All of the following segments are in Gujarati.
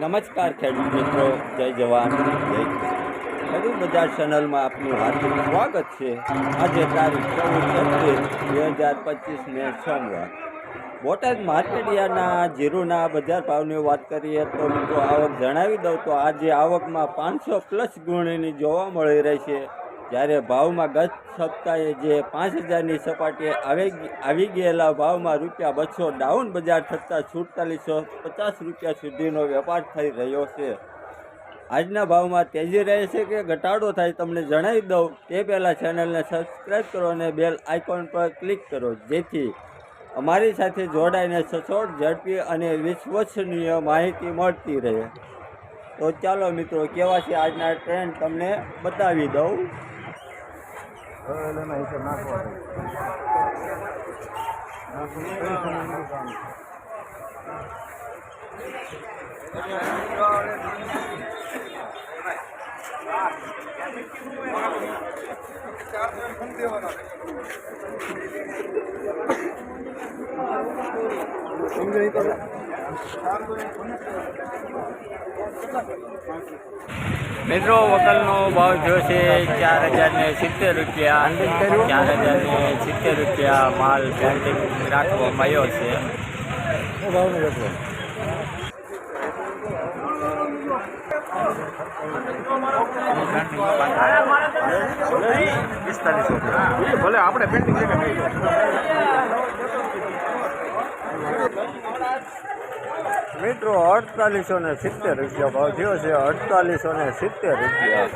નમસ્કાર ખેડૂત મિત્રો, જય જવાન, જય ખેડૂત બજાર ચેનલમાં આપનું હાર્દિક સ્વાગત છે. આજે તારીખ ચૌદ એપ્રિલ બે હજાર પચીસને સોમવાર. બોટાદ માર્કેટિયાના જીરુના બજાર ભાવની વાત કરીએ તો મિત્રો, આવક જણાવી દઉં તો આજે આવકમાં પાંચસો પ્લસ ગુણીની જોવા મળી રહી છે. જ્યારે ભાવમાં ગત સપ્તાહે જે પાંચ હજારની સપાટીએ આવી આવી ગયેલા ભાવમાં રૂપિયા બસો ડાઉન બજાર થતાં સુડતાલીસો પચાસ રૂપિયા સુધીનો વેપાર થઈ રહ્યો છે. આજના ભાવમાં તેજી રહે છે કે ઘટાડો થાય તમને જણાવી દઉં. તે પહેલાં ચેનલને સબસ્ક્રાઈબ કરો અને બેલ આઇકોન પર ક્લિક કરો. જેથી અમારી સાથે જોડાઈને સચોટ, ઝડપી અને વિશ્વસનીય માહિતી મળતી રહે. તો ચાલો મિત્રો, કેવા છે આજના ટ્રેન્ડ? તમને બતાવી દઉં. એટલે એના હિસાબ નાખવા ચાર ફોન દેવાના મિત્રો, વકલનો ભાવ થયો છે ચાર હજાર ને સિત્તેર રૂપિયા. ચાર હજાર ને સિત્તેર રૂપિયા માલ પેન્ટિંગ રાખવામાં આવ્યો છે. ભલે આપણે પેન્ટિંગ મિત્રો અડતાલીસો ને સિત્તેર રૂપિયા ભાવ થયો છે. અડતાલીસો ને સિત્તેર રૂપિયા.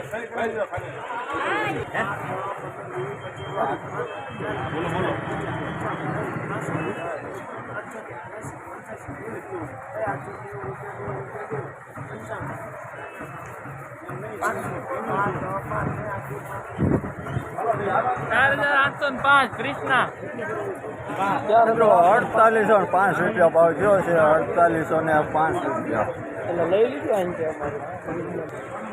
ચાર હજાર આઠસો ને પાંચ ક્રિષ્ના અડતાલીસો ને પાંચ રૂપિયા ભાવ થયો છે અડતાલીસો ને પાંચ રૂપિયા. એટલે લઈ લીધું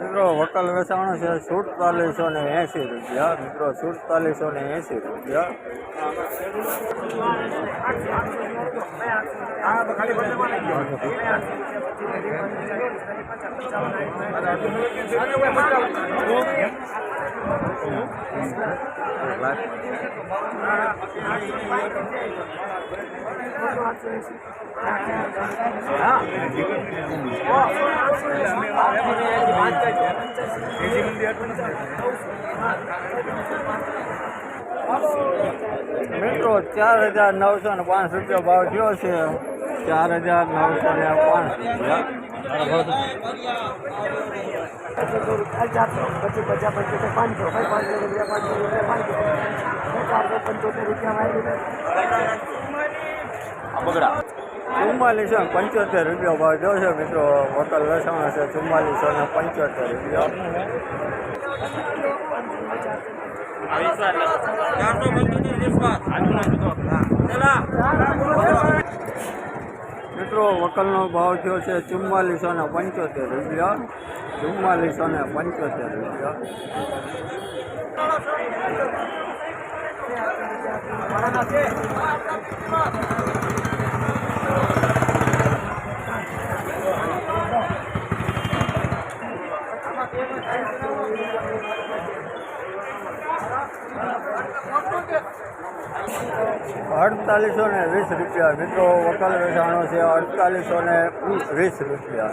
મિત્રો વકલ વેચાણો છે સુડતાલીસો ને એંસી રૂપિયા. મિત્રો સુડતાલીસો ને એંસી રૂપિયા. મિત્રો, ચાર હજાર નવસો ને પાંચ રૂપિયા ભાવ થયો છે. ચાર હજાર નવસો ને પાંચ. પછી પચાસ પંચોતેર પાંચસો પાંચસો રૂપિયા પાંચસો રૂપિયા પાંચસો ચારસો પંચોતેર રૂપિયા મારી ચુમ્માલીસો ને પંચોતેર રૂપિયા ભાવ થયો છે મિત્રો. વકલ લસણ છે ચુમ્માલીસો ને પંચોતેર રૂપિયા. મિત્રો, વકલનો ભાવ થયો છે ચુમ્માલીસો ને પંચોતેર રૂપિયા. ચુમ્માલીસો ને પંચોતેર રૂપિયા. અડતાલીસો ને વીસ રૂપિયા. મિત્રો વકલ વેચાણો છે અડતાલીસો ને વીસ રૂપિયા.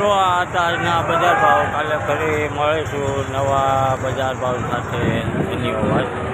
મિત્રો આ બજાર ભાવ કાલે ફરી મળીશું નવા બજાર ભાવ સાથે. ધન્યવાદ.